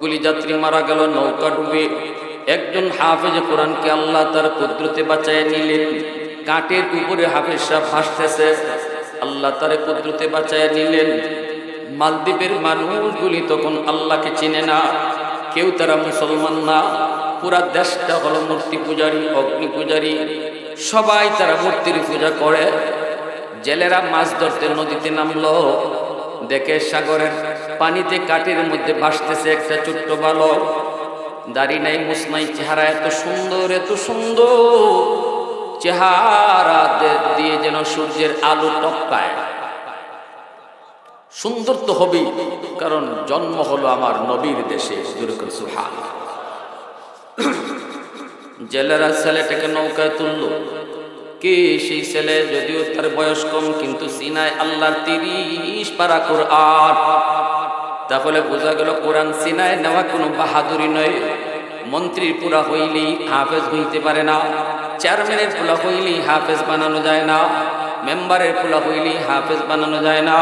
সবগুলি যাত্রী মারা গেল, নৌকা ডুবে। একজন হাফেজ কোরআনকে আল্লাহ তার কুদরতে বাঁচায় নিলেন। কাঠের উপরে হাফেজ সাহেব ভাসতেছে আল্লাহ তার কুদরতে বাঁচায় নিলেন। মালদ্বীপের মানুষগুলি তখন আল্লাহকে চিনে না, কেউ তারা মুসলমান না। পুরা দেশটা হলো মূর্তি পূজারী, অগ্নি পূজারী। সবাই তারা মূর্তির পূজা করে। জেলেরা মাছ ধরতে নদীতে নামলো। দেখে সাগরের পানিতে কাঠের মধ্যে ভাসতেছে একটা ছোট্ট বালক। দাড়ি নাই মুসনাই চেহারা এত সুন্দর এত সুন্দর। চেহারা দিয়ে যেন সূর্যের আলো টপকায়। সুন্দর তো হবেই, কারণ জন্ম হলো আমার নবীর দেশে জেলেরা ছেলেটাকে নৌকায় তুলল। কে সেই ছেলে? যদিও তার বয়স কম, কিন্তু সিনায় আল্লাহ তিরিশ পারা কোরআন। তাহলে বোঝা গেল কোরআন সিনায় নেওয়া কোনো বাহাদুরি নয়। মন্ত্রীর পুরা হইলেই হাফেজ হইতে পারে না, চেয়ারম্যানের পোলা হইলেই হাফেজ বানানো যায় না, মেম্বারের পোলা হইলেই হাফেজ বানানো যায় না,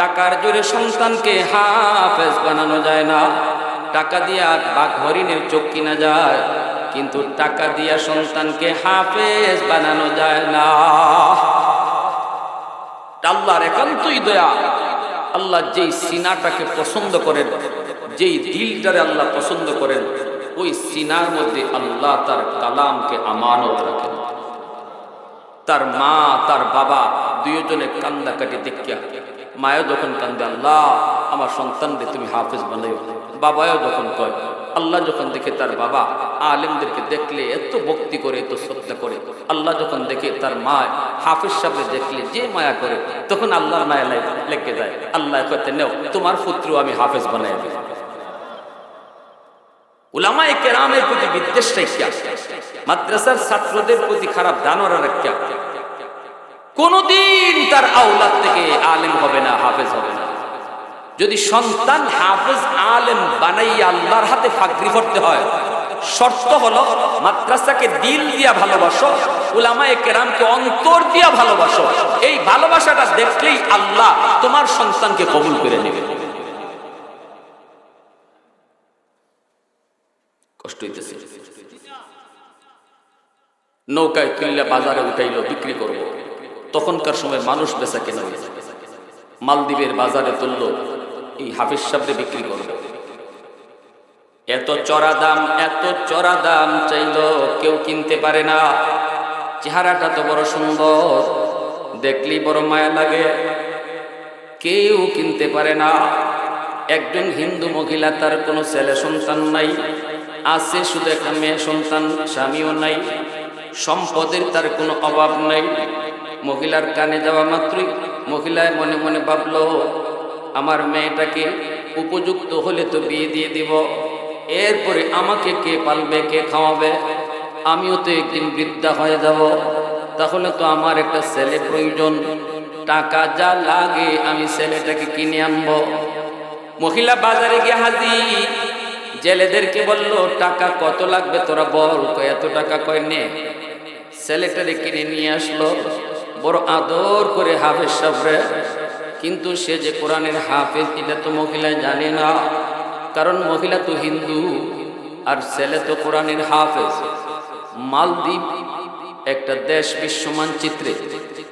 টাকার জোরে সন্তানকে হাফেজ বানানো যায় না। টাকা দিয়া বাঘ হরিণের চোখ কিনা যায়, কিন্তু টাকা দিয়া সন্তানকে হাফেজ বানানো যায় না। আল্লাহর একান্তই দয়া। আল্লাহ যেই সিনাটাকে পছন্দ করেন, যেই দিলটারে আল্লাহ পছন্দ করেন, ওই সিনার মধ্যে আল্লাহ তার কালামকে আমানত রাখেন। তার মা, তার বাবা দুইজনে কান্দা কাটি দেখিয়া, মায়ও যখন কান্দে, আল্লাহ, আমার সন্তানদের তুমি হাফেজ বানাইও। বাবাও যখন কয় আল্লাহ যখন দেখে তার বাবা আলেমদেরকে দেখলে, এত ভক্তি করে, এত শ্রদ্ধা করে, আল্লাহ যখন দেখে তার মা হাফেজ সাহেব দেখলে, যে মায়া করে, তখন আল্লাহর মায়া লেগে যায়। আল্লাহ কইতে নেও, তোমার পুত্র আমি হাফেজ বানাই দিই কোনদিন তার আওলাদ থেকে আলেম হবে না, হাফেজ হবে না। যদি সন্তান হাফেজ আলেম বানাইয়া আল্লাহর হাতে ফাকরি করতে হয়, শর্ত হলো মাদ্রাসাকে দিল দিয়া ভালোবাসো, উলামায়ে কেরামকে অন্তর দিয়া ভালোবাসো। এই ভালোবাসাটা দেখলেই আল্লাহ তোমার সন্তানকে কবুল করে নেবে। কষ্ট হইতেছে। নৌকায় তুললে বাজারে উঠাইলো, বিক্রি করব। তখনকার সময় মানুষ বেচা কেনা মালদ্বীপের বাজারে তুললো এই হাফিজ সাবরে বিক্রি করবে। এত চড়া দাম, এত চড়া দাম চাইলো কেউ কিনতে পারে না। চেহারাটা তো বড় সুন্দর, দেখলেই বড় মায়া লাগে। কেউ কিনতে পারে না। একজন হিন্দু মহিলা, তার কোনো ছেলে সন্তান নাই। আছে শুধু একটা মেয়ে সন্তান, স্বামীও নাই। সম্পদের তার কোনো অভাব নাই। মহিলার কানে যাওয়া মাত্রই মহিলায় মনে মনে ভাবলো আমার মেয়েটাকে উপযুক্ত হলে তো বিয়ে দিয়ে দিব। এরপরে আমাকে কে পালবে, কে খাওয়াবে? আমিও তো একদিন বৃদ্ধা হয়ে যাব। তাহলে তো আমার একটা ছেলে প্রয়োজন। টাকা যা লাগে আমি ছেলেটাকে কিনে আনব। মহিলা বাজারে গিয়ে হাজি জেলেদেরকে বলল, টাকা কত লাগবে তোরা বল এত টাকা কয় নে। ছেলেটারে কিনে নিয়ে আসলো। বড় আদর করে হাফেজ সাবরে কিন্তু সে যে কোরআনের হাফেজ, এটা তো মহিলা জানে না। কারণ মহিলা তো হিন্দু, আর ছেলে তো কোরআনের হাফেজ। মালদ্বীপ, একটা দেশ বিশ্ব মানচিত্রে।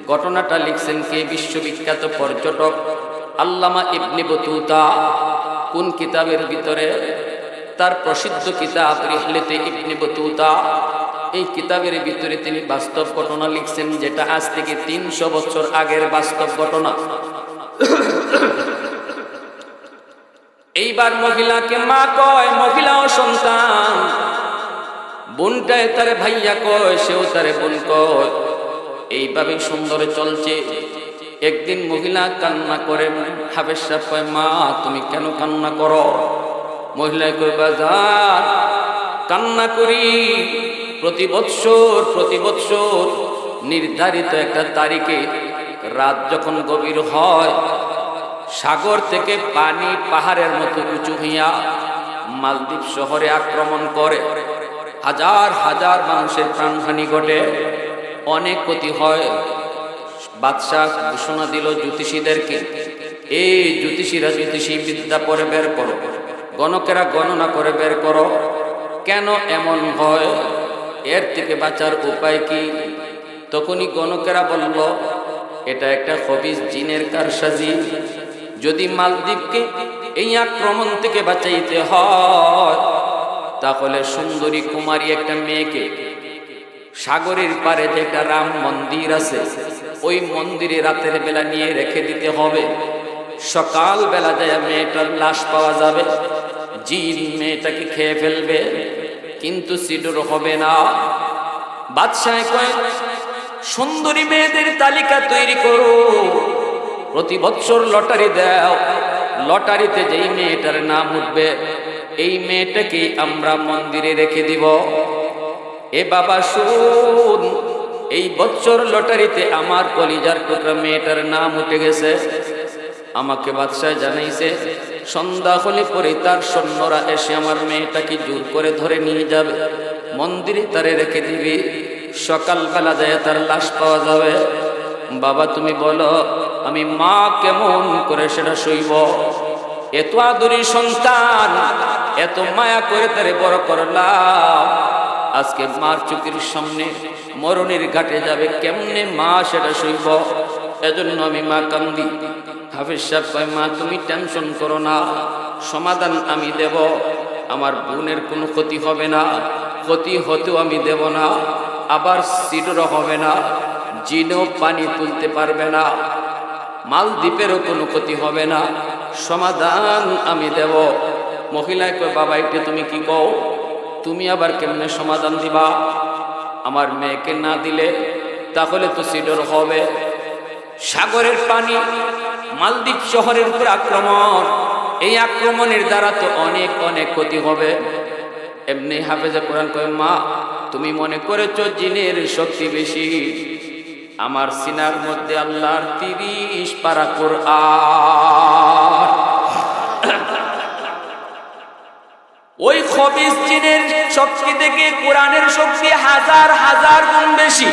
ঘটনাটা লিখছেন কে? বিশ্ববিখ্যাত পর্যটক আল্লামা ইবনে বতুতা। কোন কিতাবের ভিতরে? তার প্রসিদ্ধ কিতাব রিহলেতে ইবনে বতুতা। এই কিতাবের ভিতরে তিনি বাস্তব ঘটনা লিখছেন, যেটা আজ থেকে তিনশো বছর আগের বাস্তব ঘটনা। এইবার মহিলাকে মা কয়, মহিলাও সন্তান। বোনটায় তারে ভাইয়া কয়, সেও তারে বোন কয়। এইভাবে সুন্দর চলছে। একদিন মহিলা কান্না করে সাহেব কয়, মা, তুমি কেন কান্না করো? মহিলা কয়, বাজার, কান্না করি। প্রতি বৎসর প্রতি বৎসর নির্ধারিত একটা তারিখে রাত যখন গভীর হয়, সাগর থেকে পানি পাহাড়ের মতো উঁচু হইয়া মালদ্বীপ শহরে আক্রমণ করে। হাজার হাজার মানুষের প্রাণহানি ঘটে। অনেক ক্ষতি হয়। বাদশাহ ঘোষণা দিল জ্যোতিষীদেরকে, এই জ্যোতিষীরা জ্যোতিষী বিদ্যা পরে বের করো, গণকেরা গণনা করে বের করো। কেন এমন হয়? এর থেকে বাঁচার উপায় কি? তখনই গণকেরা বলল এটা একটা হবিস জিনের কারসাজি। যদি মালদ্বীপকে এই আক্রমণ থেকে বাঁচাইতে হয়, তাহলে সুন্দরী কুমারী একটা মেয়েকে সাগরের পারে যে একটা রাম মন্দির আছে, ওই মন্দিরে রাতের বেলা নিয়ে রেখে দিতে হবে। সকাল বেলা যায় মেয়েটার লাশ পাওয়া যাবে, জিন মেয়েটাকে খেয়ে ফেলবে, কিন্তু সিডুর হবে না। বাদশাহ কয় সুন্দরী মেয়েদের তালিকা তৈরি করো। প্রতি বছর লটারি দাও। লটারিতে যেই মেয়েটার নাম উঠবে, এই মেয়েটাকে আমরা মন্দিরে রেখে দিব। এ বাবা শুন, এই বছর লটারিতে আমার কলিজার টুকরা মেয়েটার নাম উঠে গেছে। আমাকে বাদশাহ জানাইছে, সন্ধ্যা হলে পরে তার সৈন্যরা এসে আমার মেয়েটাকে জোর করে ধরে নিয়ে যাবে। মন্দিরে তারে রেখে দিবি। সকালবেলা যায় তার লাশ পাওয়া যাবে। বাবা তুমি বলো, আমি মা কেমন করে সেটা সইব এত আদরি সন্তান, এত মায়া করে তারে বড় করলাম। আজকে মার চোখের সামনে মরণের ঘাটে যাবে, কেমনে মা সেটা সইব এজন্য আমি মা কান্দি। হাফিজ সাহেব কয়, মা, তুমি টেনশন করো না, সমাধান আমি দেব। আমার বোনের কোনো ক্ষতি হবে না, ক্ষতি হতেও আমি দেব না। আবার সিডরও হবে না, জিনেও পানি তুলতে পারবে না, মালদ্বীপেরও কোনো ক্ষতি হবে না। সমাধান আমি দেব। মহিলায় কয়, বাবা, এটা তুমি কি কও? তুমি আবার কেমনে সমাধান দিবা? আমার মেয়েকে না দিলে তাহলে তো সিডর হবে। সাগরের পানি, মালদ্বীপ শহরের উপর আক্রমণ, এই আক্রমণের দ্বারা তো অনেক অনেক ক্ষতি হবে। এমনি হাফেজে কোরআন কয়, মা তুমি মনে করেছ জিনের শক্তি বেশি? আমার সিনার মধ্যে আল্লাহর তিরিশ পারা কোরআন। ওই খবিস জিনের শক্তি থেকে কোরআনের শক্তি হাজার হাজার গুণ বেশি।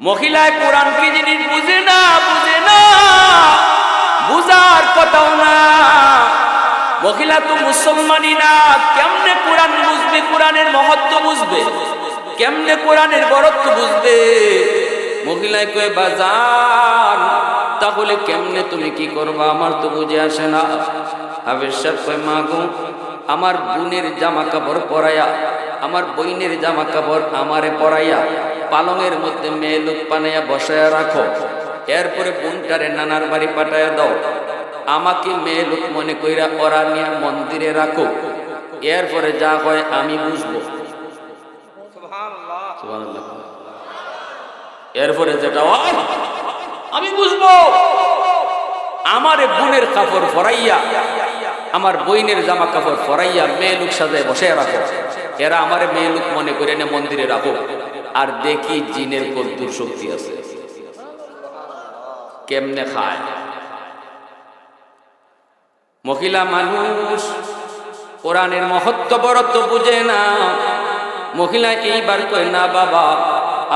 মহিলায় কোরআন কি জিনিস বুঝে না? বুঝে না। বুঝার কথাও না। মহিলা তো মুসলমানই না, কেমনে কোরআন বুঝবে, কোরআনের মহত্ব বুঝবে? কেমনে কোরআনের বরত্ব বুঝবে? মহিলায় কয়ে, বাজান, তাহলে কেমনে তুমি কি করবা? আমার তো বুঝে আসে না। সাহেব কয় মা গো আমার বোনের জামা কাপড় পরাইয়া, আমার বইনের জামা কাপড় আমারে পরাইয়া, পালঙের মধ্যে মেয়ে লোক পানাইয়া বসায়া রাখো। এরপরে বোনটারে নানার বাড়ি পাঠাইয়া দাও। আমাকে মেয়ে লোক মনে কইরা ওরা নিয়ে মন্দিরে রাখো। এরপরে যা হয় আমি বুঝব। এরপরে যেটা হয় আমি বুঝব। আমার বোনের কাপড় ফরাইয়া আমার বইনের জামা কাপড় ফরাইয়া মেয়ে লোক সাজায় বসে রাখো। এরা আমার মেয়ে লোক মনে করে নে মন্দিরে রাখো। আর দেখি জিনের কদ্দুর শক্তি আছে। কেমনে খায়? মহিলা মানুষ, কোরআনের মহত্ব বরত্ব বুঝে না। মহিলা এইবার কয়, না বাবা,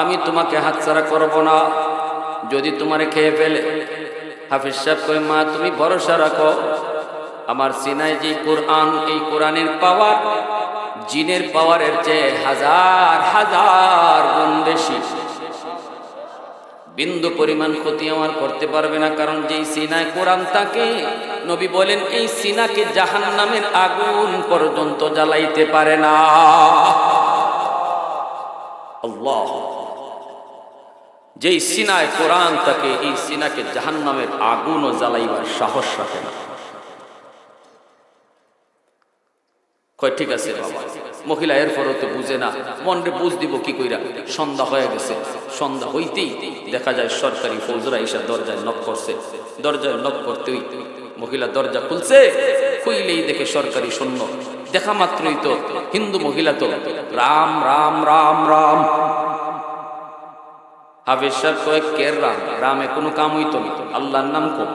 আমি তোমাকে হাতছাড়া করব না। যদি তোমারে খেয়ে ফেলে। হাফিজ সাহেব কয়, মা, তুমি ভরসা রাখো। আমার সিনায় যে কোরআন, এই কোরআনের পাওয়ার, জিনের পাওয়ারের চেয়ে হাজার হাজার গুণ বেশি। বিন্দু পরিমাণ ক্ষতি আমার করতে পারবে না, কারণ যেই সিনায় কোরআন তাকে নবী বলেন, এই সিনাকে জাহান নামের আগুন পর্যন্ত জ্বালাইতে পারে না। যেই সিনায় কোরআন তাকে এই সিনাকে জাহান নামের আগুনও জ্বালাইবার সাহস রাখে না। ঠিক আছে, বাবা। মহিলা এরপরও তো বুঝে না। মনরে বুঝ দিব কি কইরা। সন্ধ্যা হয়ে গেছে। সন্ধ্যা হইতেই দেখা যায় সরকারি ফৌজরা এসে দরজায় নক করছে। দরজায় নক করতেই মহিলা দরজা খুলছে। খুইলেই দেখে সরকারি সৈন্য। দেখা মাত্রই তো হিন্দু মহিলা তো রাম রাম রাম রাম। হাফিজ কয়েক কের রাম? রামে কোনো কাম হইতো না। আল্লাহর নাম কম।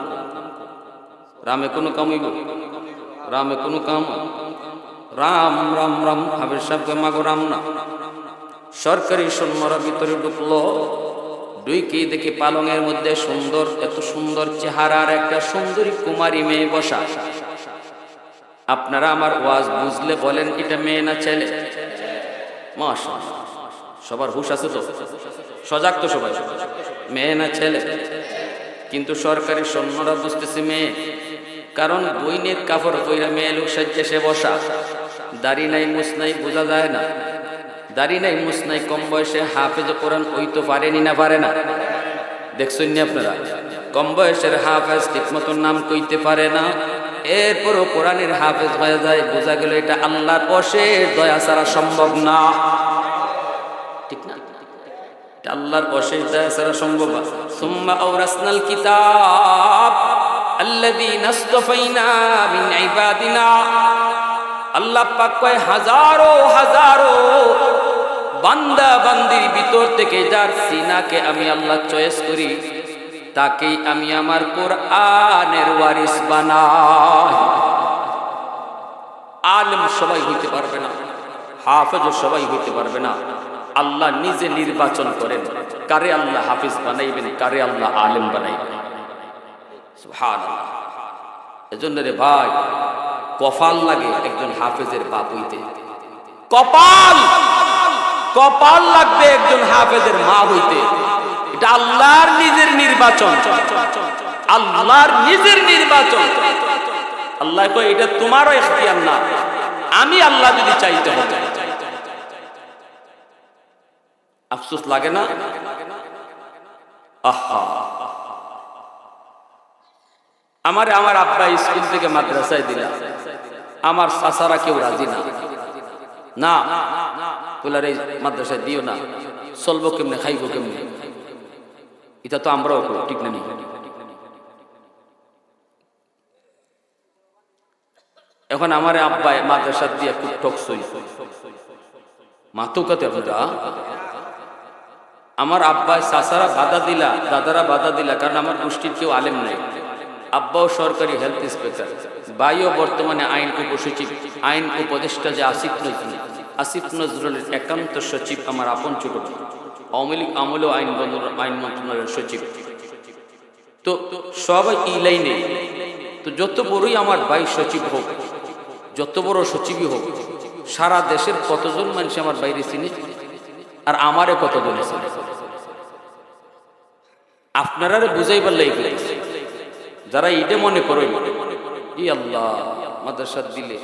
রামে কোনো কাম হইব? রামে কোনো কাম রাম রাম রাম হাফিজ সাহেবকে মাগো রাম না। সরকারি সৈন্যরা ভিতরে ঢুকলো দুইকে দেখি পালঙের মধ্যে সুন্দর, এত সুন্দর চেহারার একটা সুন্দরী কুমারী মেয়ে বসা। আপনারা আমার ওয়াজ বুঝলে বলেন এটা মেয়ে না ছেলে? সবার হুশ আছে তো? সজাগ তো সবাই। মেয়ে না ছেলে? কিন্তু সরকারি সৈন্যরা বুঝতেছে মেয়ে। কারণ বইনের কাপড় পইরা মেয়ে লোক সাজ্জে সে বসা। দাড়ি নাই মুস নাই, বোঝা যায় না। দাড়ি নাই মুস নাই, কম বয়সে হাফেজ কোরআন ওই তো পারেনি না পারে না। দেখছেন নি আপনারা? কম বয়সের হাফেজ ঠিক মতন নাম কইতে পারে না। এরপরও কোরআনের হাফেজ হয়ে যায়, বোঝা গেল এটা আল্লাহর অশেষ দয়া ছাড়া সম্ভব না। ঠিক না? আল্লাহর অশেষ দয়া ছাড়া সম্ভব না। সুম্মা আওরাসনাল কিতাব আল্লাযীনা ইসতাফাইনা মিন ইবাদিনা। আল্লাহ পাক কয় হাজারো হাজারো বান্দা বান্দির ভিতর থেকে যার সিনাকে আমি আল্লাহ চয়েস করি, তাকেই আমি আমার কোরআনের ওয়ারিস বানাই। আলেম সবাই হইতে পারবে না, হাফেজও সবাই হইতে পারবে না। আল্লাহ নিজে নির্বাচন করেন, কারে আল্লাহ হাফিজ বানাইবেন, কারে আল্লাহ আলেম বানাইবেন। সুবহানাল্লাহ। এজন্য রে ভাই কপাল লাগে একজন হাফেজের বাপ হইতে। কপাল! কপাল লাগবে একজন হাফেজের মা হইতে। এটা আল্লাহর নিজের নির্বাচন। আল্লাহর নিজের নির্বাচন। আল্লাহ কয়, এটা তোমারও এখতিয়ার না। আমি আল্লাহ যদি চাইতে হবে আফসোস লাগে না? আহা! আমার আমার আব্বা স্কুল থেকে মাদ্রাসায় দিলা। আমার চাচারা কেউ রাজি না। না তোলার এই মাদ্রাসায় দিও না। চলবো কেমনে, খাইবো কেমনে? এটা তো আমরাও ঠিক না এখন আমার আব্বা মাদ্রাসা দিয়ে খুব টকসই মাতুকাতে আপনারা আমার আব্বা চাচারা বাধা দিলা, দাদারা বাধা দিলা, কারণ আমার গোষ্ঠীর কেউ আলেম নাই। আব্বাও সরকারি হেলথ ইন্সপেক্টর। ভাইও বর্তমানে আইন উপসচিব। আইন উপদেষ্টা যে আসিফ নজরুল। আসিফ নজরুলের একান্ত সচিব আমার আপন ছোট। আওয়ামী লীগ আমলেও আইন আইন মন্ত্রণালয়ের সচিব। তো সবাই এই লাইনে। তো যত বড়ই আমার ভাই সচিব হোক, যত বড় সচিবই হোক, সারা দেশের কতজন মানুষ আমার বাইরে চিনি? আর আমারে কতজন আপনারা বুঝাই পারলে যারা ইডে মনে করেন, ই আল্লাহ মাদ্রাসা দিলে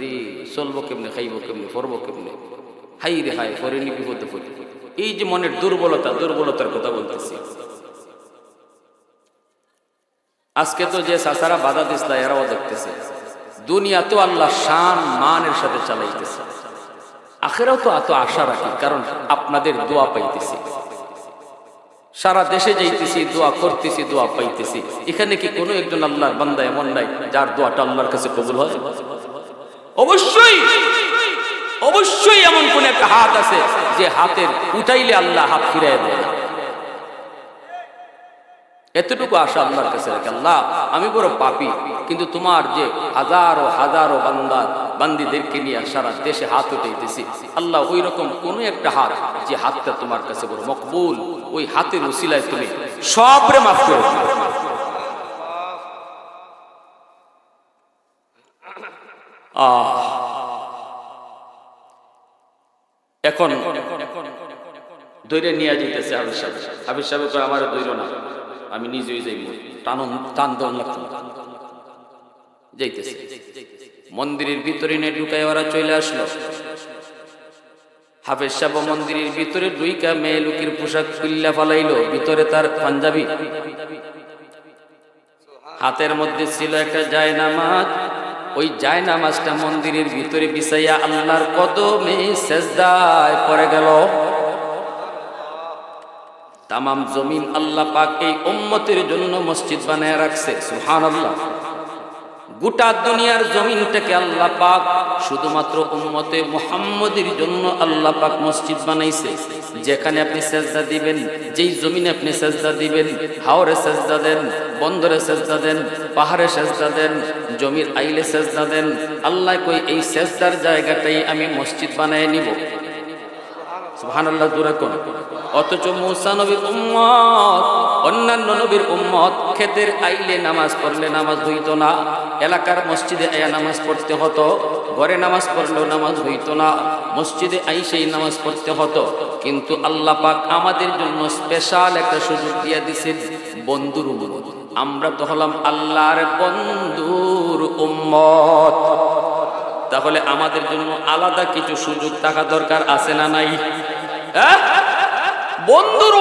রে, চলবো কেমনে, খাইবো কেমনে, ফরবো কেমনে? হাই রে হাই ফরে নি পড়ি। এই যে মনের দুর্বলতা, দুর্বলতার কথা বলতেছি। আজকে তো যে চাচারা বাধা দিসলা এরাও দেখতেছে। দুনিয়া তো আল্লাহ শান, মানের সাথে চালাইতেছে। আখেরাও তো এত আশা রাখি, কারণ আপনাদের দোয়া পাইতেছি। সারা দেশে যাইতেছি, দোয়া করতেছি, দোয়া পাইতেছি। এখানে কি কোনো একজন আল্লাহর বান্দা এমন নাই যার দোয়াটা আল্লাহর কাছে কবুল হয়? অবশ্যই! অবশ্যই এমন কোন একটা হাত আছে যে হাতের উঠাইলে আল্লাহ হাত ফিরাই দেয়। এতটুকু আশা আল্লাহর কাছে রাখে। আল্লাহ, আমি বড় পাপি, কিন্তু তোমার যে হাজারো হাজারো বান্দা, বান্দিদেরকে নিয়ে সারা দেশে হাত উঠাইতেছি, আল্লাহ ওই রকম কোন একটা হাত যে হাতটা তোমার কাছে বড় মকবুল। ওই হাতের উসিলায় তুমি সবরে মাফ করে। এখন দৈরে নিয়ে যেতেছে আবির সাহেব। আবির সাহেব কয় আমার দৈর না। আমি নিজেই যাইব। টান টান দেওয়ান লাগতো না। যাইতেছে। মন্দিরের ভিতরে নিয়ে ঢুকায় ওরা চলে আসলো। হাফেজ মন্দিরের ভিতরে দুইকা মেয়ে লোকের পোশাক খুল্লা ফালাইলো, ভিতরে তার পাঞ্জাবি। হাতের মধ্যে ছিল একটা জায়নামাজ। ওই জায়নামাজটা মন্দিরের ভিতরে বিছাইয়া আল্লাহর কদমে সেজদায় পড়ে গেল। তামাম জমিন আল্লাহ পাক এই উম্মতের জন্য মসজিদ বানায় রাখছে, সুবহানাল্লাহ। গোটা দুনিয়ার জমিনটাকে আল্লাহ পাক শুধুমাত্র উম্মতে মুহাম্মদের জন্য আল্লাহ পাক মসজিদ বানাইছে। যেখানে আপনি সেজদা দিবেন, যেই জমিনে আপনি সেজদা দিবেন, হাওরে সেজদা দেন, বন্দরে সেজদা দেন, পাহাড়ে সেজদা দেন, জমির আইলে সেজদা দেন, আল্লাহ কই এই সেজদার জায়গাটাই আমি মসজিদ বানায় নিব। অথচ অন্যান্য নবীর ক্ষেতের আইলে নামাজ পড়লে নামাজ না, এলাকার মসজিদে আয়া নামাজ পড়তে হতো নামাজ নামাজ না, মসজিদে নামাজ পড়তে হতো। কিন্তু আল্লাহ পাক আমাদের জন্য স্পেশাল একটা সুযোগ দিয়ে দিছেন, বন্ধুর উম্মত। আমরা তো হলাম আল্লাহর বন্ধুর উম্মত। তাহলে আমাদের জন্য আলাদা কিছু সুযোগ থাকা দরকার আছে না নাই? হ্যাঁ? বন্ধুর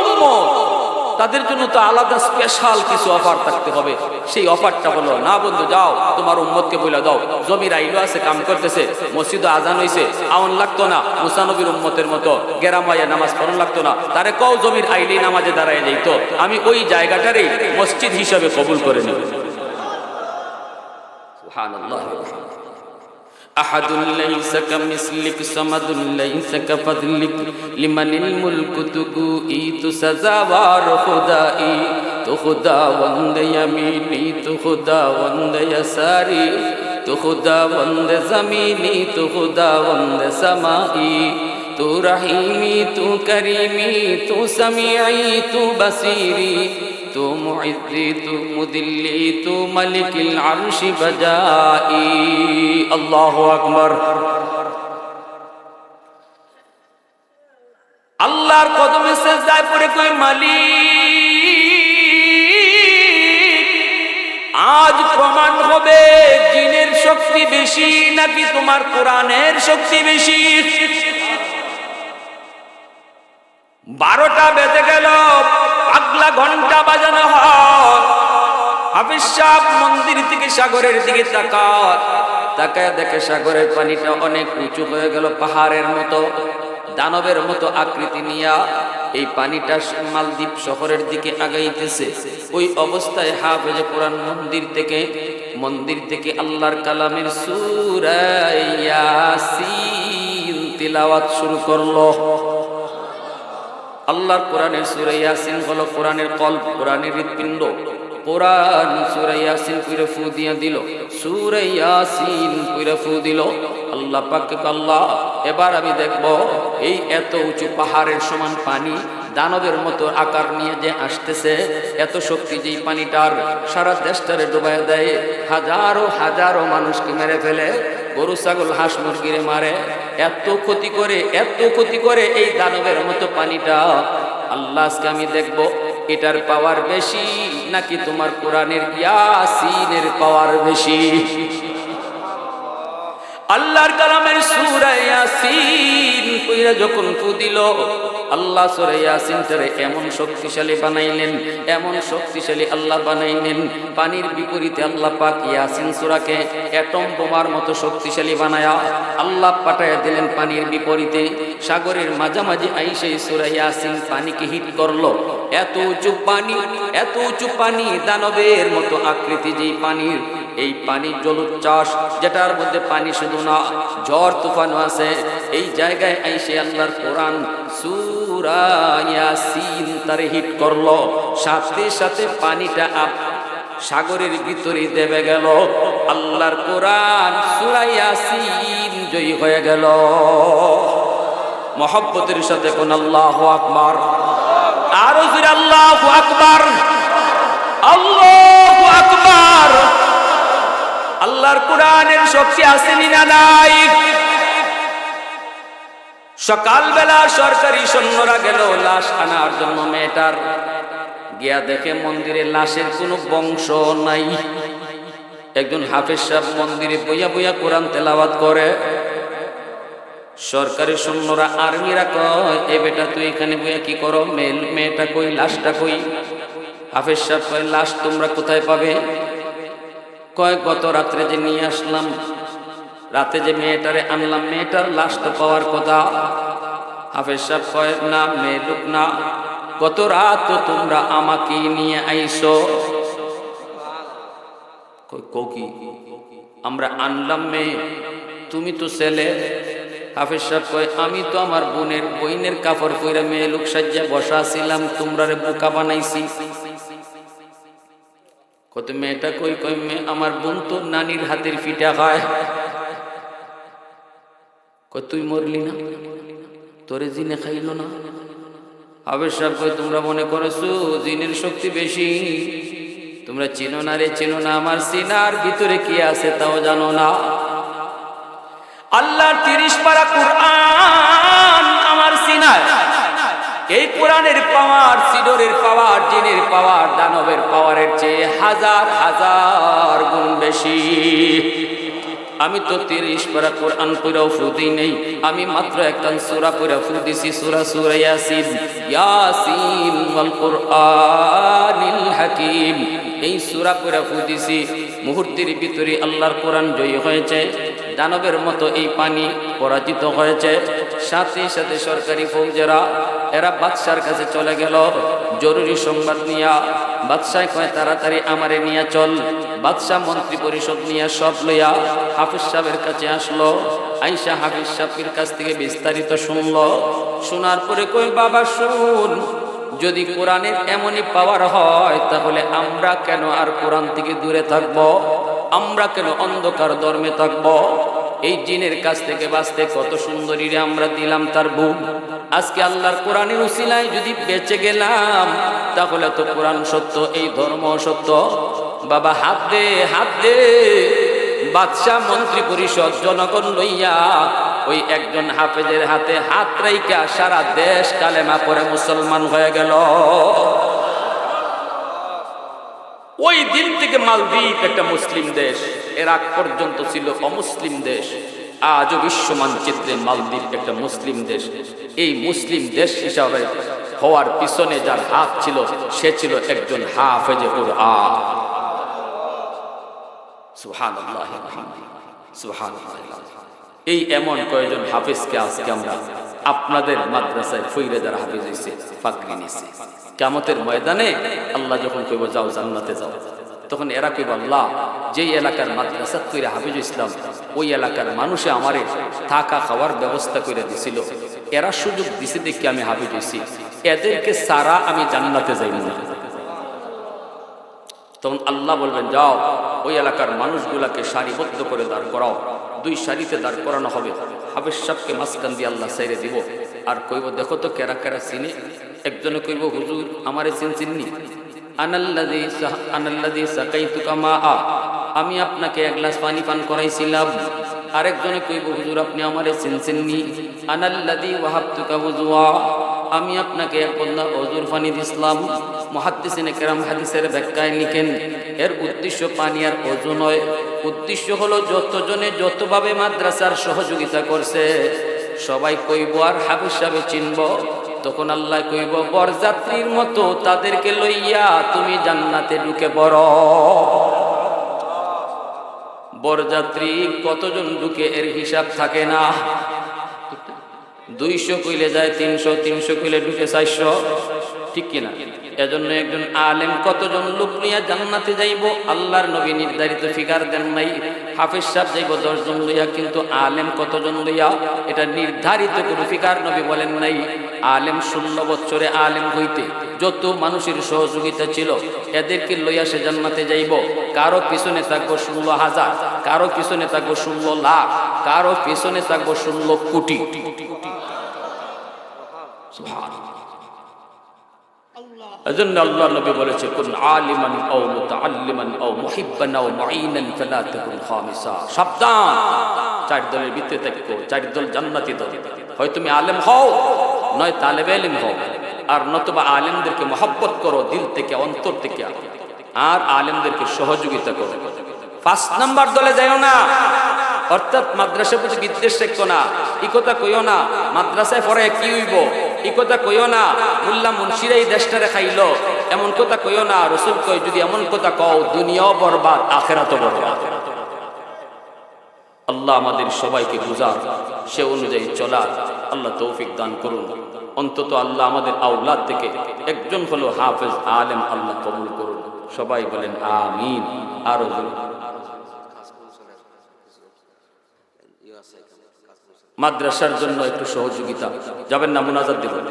তাদের জন্য তো আলাদা স্পেশাল কিছু অফার থাকতে হবে। সেই অফারটা হলো না বন্ধু, যাও, তোমার উম্মতকে বলে দাও। জমির আইলো আছে, কাম করতেছে, মসজিদ আজান হইছে আউন লাগতো না মুসানবীর উম্মতের মতো গেরামাইয়া নামাজ পড়ন লাগতো না। তারে কও, জমির আইলেই নামাজে দাঁড়ায় যাইত আমি ওই জায়গাটারই মসজিদ হিসাবে কবুল করে নেব। সুবহানাল্লাহ। أحد ليس كمثلك صمد ليس كفضلك. لمن الملك تقوئی تو سزاوار خدائی تو خدا وند یمینی تو خدا وند یساری تو خدا وند زمینی تو خدا وند سمائی تو رحیمی تو کریمی تو سمیعی تو بصیری تو معزی تو مدلی تو ملک العرش بجائی اللہ আকবর আল্লাহর কদমে সেজদায় পড়ে কই মালিক আজ প্রমাণ হবে জিনের শক্তি বেশি নাকি তোমার কোরআনের শক্তি বেশি বারোটা বেজে গেল পাগলা ঘণ্টা বাজানো হয়। মন্দির থেকে সাগরের দিকে তাকায়। তাকায় দেখে সাগরের পানিটা অনেক উঁচু হয়ে গেল পাহাড়ের মতো। দানবের মতো আকৃতি নিয়া এই পানিটা মালদ্বীপ শহরের দিকে আগাইতেছে। ওই অবস্থায় হাফেজে কোরআন মন্দির থেকে মন্দির থেকে আল্লাহর কালামের সুরাইয়া সুরাইয়াসিন তিলাওয়াত শুরু করল। আল্লাহর কোরআনের সুরে ইয়াসিন হলো কোরআনের কল্প, কোরআনের হৃৎপিণ্ড। কোরআন সুরে ইয়াসিন পুরে ফু দিয়া দিল, সুরে ইয়াসিন পুরে ফু দিল। আল্লাহ পাককে আল্লাহ, এবার আমি দেখব এই এত উঁচু পাহাড়ের সমান পানি দানবের মতো আকার নিয়ে যে আসতেছে, এত শক্তি যেই পানিটার সারা দেশটারে ডুবাই দেয়, হাজারো হাজারো মানুষকে মেরে ফেলে, গরু, ছাগল, হাঁস, মুরগিরে মারে এত ক্ষতি করে, এত ক্ষতি করে এই দানবের মতো পানিটা। আল্লাহ আজকে আমি দেখব, এটার পাওয়ার বেশি নাকি তোমার কোরআনের ইয়াসিনের পাওয়ার বেশি? আল্লাহর কালামের সুরায় ইয়াসিন কইরা যখন ফু দিল আল্লাহ সূরা ইয়াসিনটারে এমন শক্তিশালী বানাইলেন, এমন শক্তিশালী আল্লাহ বানাইলেন, পানির বিপরীতে আল্লাহ পাক ইয়াসিন সূরাকে অ্যাটম বোমার মতো শক্তিশালী বানায়া আল্লাহ পাঠায়া দিলেন পানির বিপরীতে। সাগরের মাঝামাঝি আইসে সূরা ইয়াসিন পানিকে হিট করল। এত উঁচু পানি, এত উঁচু পানি দানবের মতো আকৃতি যেই পানির, এই পানি জলোচ্ছ্বাস যেটার মধ্যে পানি শুধু না, ঝড় তুফানও আছে। এই জায়গায় আইসে আল্লাহর কোরআন, সূরা ইয়াসিন তারে হিট করল। সাথে সাথে পানিটা আপ সাগরের ভিতরে দেবে গেল। আল্লাহর কোরআন সূরা ইয়াসিন হয়ে গেল। মহব্বতের সাথে কোন আল্লাহ আকবার। আরও জোরে আল্লাহ আকবার। আল্লাহ আকবার। আল্লাহর কোরআনের শক্তি আসেনি না নাই? সকালবেলা সরকারি সৈন্যরা গেল, লাশ আনার জন্য মেয়েটার। গিয়া দেখে মন্দিরে লাশের কোনো বংশ নাই। একজন হাফেজ সাহেব মন্দিরে বইয়া বইয়া কোরআন তেলাওয়াত করে। সরকারি সৈন্যরা আর্মিরা কয়, এ বেটা, তুই এখানে বইয়া কি করো? মেল, মেয়েটা কই, লাশটা কই? হাফেজ সাহেব কয়, লাশ তোমরা কোথায় পাবে? কয়, গত রাত্রে যে নিয়ে আসলাম রাতে যে মেয়েটারে আনলাম, মেয়েটার লাশ তো পাওয়ার কথা। হাফেজ সাহেব কয়, না, মেয়ে লোক না। গত রাত তোমরা আমাকে নিয়ে আইসো। কই কও কি? আমরা আনলাম মেয়ে। তুমি তো ছেলে। হাফেজ সাহেব কয়, আমি তো আমার বোনের বইনের কাপড় কইরা মেয়ে লোক সাজ্জা বসা ছিলাম তোমরা রে বোকা বানাইছি। কত মেয়েটা কই? কই মেয়ে আমার বোন তো নানির হাতের পিঠা খায়। কই তুই মরলি না? তোরে জিনে খাইল না? আবেশ সাহেব কই তোমরা মনে করেছ জিনের শক্তি বেশি? তোমরা চিনো না রে, চিনো না আমার সিনার ভিতরে কি আছে তাও জানো না? আল্লাহর তিরিশ পারা কোরআন আমার সিনায়। এই কোরআনের পাওয়ার, সিডরের পাওয়ার, জিনের পাওয়ার, দানবের পাওয়ারের চেয়ে হাজার হাজার গুণ বেশি। আমি তো তিরিশ পারা কোরআন পুরাও ফুদি নেই। আমি মাত্র একটা সুরা পুরা ফুদিছি, সুরা সুরা ইয়াসিন। ইয়াসিন ওয়াল কোরআনিল হাকিম। এই সুরা পুরা ফুদিছি। মুহূর্তের ভিতরে আল্লাহর কোরআন জয়ী হয়েছে। দানবের মতো এই পানি পরাজিত হয়েছে। সাথে সাথে সরকারি ফৌজেরা, এরা বাদশার কাছে চলে গেল। জরুরি সংবাদ নিয়া বাদশাহ কয়, তাড়াতাড়ি আমারে নিয়ে চল। বাদশাহ মন্ত্রী পরিষদ নিয়ে সব লইয়া হাফিজ সাহেবের কাছে আসলো। আইসা হাফিজ সাহেবের কাছ থেকে বিস্তারিত শুনলো। শোনার পরে কই, বাবা শুন যদি কোরআনের এমনই পাওয়ার হয়, তাহলে আমরা কেন আর কোরআন থেকে দূরে থাকব? আমরা কেন অন্ধকার ধর্মে থাকব? এই জিনের কাছ থেকে বাঁচতে কত সুন্দরী রে আমরা দিলাম তার বুক। আজকে আল্লাহর কোরআনের উসিলায় যদি বেঁচে গেলাম, তাহলে তো কোরআন সত্য, এই ধর্ম সত্য। বাবা, হাত দে হাত দে। বাদশাহ মন্ত্রী পরিষদ, জনগণ লইয়া ওই একজন হাফেজের হাতে হাত রাইকা সারা দেশ কালেমা পরে মুসলমান হয়ে গেল। ওই দিন থেকে মালদ্বীপ একটা মুসলিম দেশ, এর আগ পর্যন্ত ছিল অমুসলিম দেশ। আজও বিশ্ব মানচিত্রে মালদ্বীপ একটা মুসলিম দেশ। এই মুসলিম দেশ হিসাবে হওয়ার পিছনে যার হাত ছিল, সে ছিল একজন হাফেজে কুরআন। এই এমন কয়েকজন হাফিজকে আজকে আমরা আপনাদের মাদ্রাসায় ফইরে যারা হাফিজ হয়েছে ফাকরি নিছে। কামতের ময়দানে আল্লাহ যখন কইব, যাও জান্নাতে যাও। তখন এরা কইব, আল্লাহ, যেই এলাকার মাদ্রাসা কইরা হাফিজ ইসলাম, ওই এলাকার মানুষে আমারে থাকা খাওয়ার ব্যবস্থা করে দিছিল। এরা সুযোগ দিছে দেখে আমি হাফিজ হয়েছি এদেরকে সারা আমি জান্নাতে যাই তখন আল্লাহ বলবেন, যাও ওই এলাকার মানুষগুলাকে সারিবদ্ধ করে দাঁড় করাও। দুই সারিতে দাঁড় করানো হবে। হাফেজ সাহকে মাঝখান দিয়ে আল্লাহ সাইরে দিব। আর কইব, দেখো তো কেরা কেরা চিনে। একজনে কইব, হুজুর, আমারে চিন চিননি আ আমি আপনাকে এক গ্লাস পানি পান করাইছিলাম। আরেকজনে কইব, হুজুর, আপনি আমারে চিন চিননি আনাল্লাদি ওয়াহাবতুকা হুজুয়া। আমি আপনাকে এক বন্ধা অজুর পানি মহাদ্দিসিনে কেরাম হাদিসের ব্যাখ্যায় লিখেন, এর উদ্দেশ্য পানি আর অজু নয়। উদ্দেশ্য হলো যতজনে যতভাবে মাদ্রাসার সহযোগিতা করছে, সবাই কইব আর হাবিস সাহেব চিনব। তখন আল্লাহ কইব, বরযাত্রীর মতো তাদেরকে লইয়া তুমি জান্নাতে ঢুকে বড় বরযাত্রী কতজন ঢুকে এর হিসাব থাকে না। দুইশো কইলে যায় তিনশো তিনশো কইলে ঢুকে চারশো ঠিক কিনা? এজন্য একজন আলেম কতজন লোক নিয়ে জান্নাতে যাইব? আল্লাহর নবী নির্ধারিত ফিগার দেন নাই। হাফিজ সাহেব যাইব দশজন লইয়া, কিন্তু আলেম কতজন লইয়া? এটা নির্ধারিত কোনো ফিগার নবী বলেন নাই। আলেম ষোলো বছরে আলেম হইতে যত মানুষের সহযোগিতা ছিল, এদেরকে লইয়া সে জান্নাতে যাইব। কারও পিছনে থাকব ষোলো হাজার, কারও পিছনে থাকব ষোলো লাখ, কারও পিছনে থাকব ষোলো কোটি। এজন্য আল্লাহ নবী বলেছে, কোন আলিমান আও মুতাআল্লিমান আও মুহিব্বান আও মুঈনান ফালা তাকুন খামিসা। সাবধান। চার দলের ভিতরে চার দল জান্নাতি দল। হয় তুমি আলেম হও, নয় তালেবে হও। আর নতুবা আলেমদেরকে মহব্বত করো, দিল থেকে, অন্তর থেকে। আর আলেমদেরকে সহযোগিতা করো। পাঁচ নাম্বার দলে যাইও না। অর্থাৎ মাদ্রাসা প্রতি বিদ্বেষ না। ই কথা কইও না, মাদ্রাসায় পরে কি হইব? ই কথা কইও না, মোল্লা মুন্সিরা এই দেশটারে খাইল। এমন কথা কইও না, রসুল কই, যদি এমন কথা কও, দুনিয়াও বরবাদ, আখেরাতও বরবাদ। আল্লাহ আমাদের সবাইকে বুঝার সে অনুযায়ী চলার আল্লাহ তৌফিক দান করুন। অন্তত আল্লাহ আমাদের আউলাদ থেকে একজন হলো হাফেজ আলেম আল্লাহ কবুল করুন। সবাই বলেন, আমিন। আরও বলুন মাদ্রাসার জন্য একটু সহযোগিতা। যাবেন না, মুনাজাত দেবেন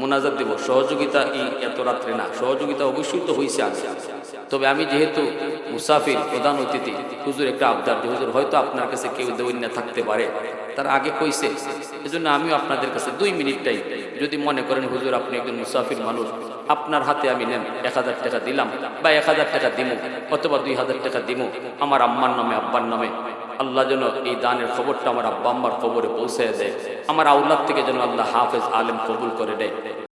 মোনাজাত দেব। সহযোগিতা এই এত রাত্রে না। সহযোগিতা অবশ্যই তো হয়েছে আগে। তবে আমি যেহেতু মুসাফির, প্রধান অতিথি, হুজুর একটা আবদার যে, হুজুর, হয়তো আপনার কাছে কেউ দৈন্য থাকতে পারে। তার আগে কইছে, এজন্য আমিও আপনাদের কাছে দুই মিনিটটাই, যদি মনে করেন, হুজুর, আপনি একজন মুসাফির মানুষ, আপনার হাতে আমি নেন, এক হাজার টাকা দিলাম বা এক হাজার টাকা দিমু অথবা দুই হাজার টাকা দিমু, আমার আম্মার নামে, আব্বার নামে আল্লাহ যেন এই দানের খবরটা আমার আব্বা আম্মার খবরে পৌঁছে দেয়। আমার আউলাদ থেকে যেন আল্লাহ হাফেজ আলেম কবুল করে দেয়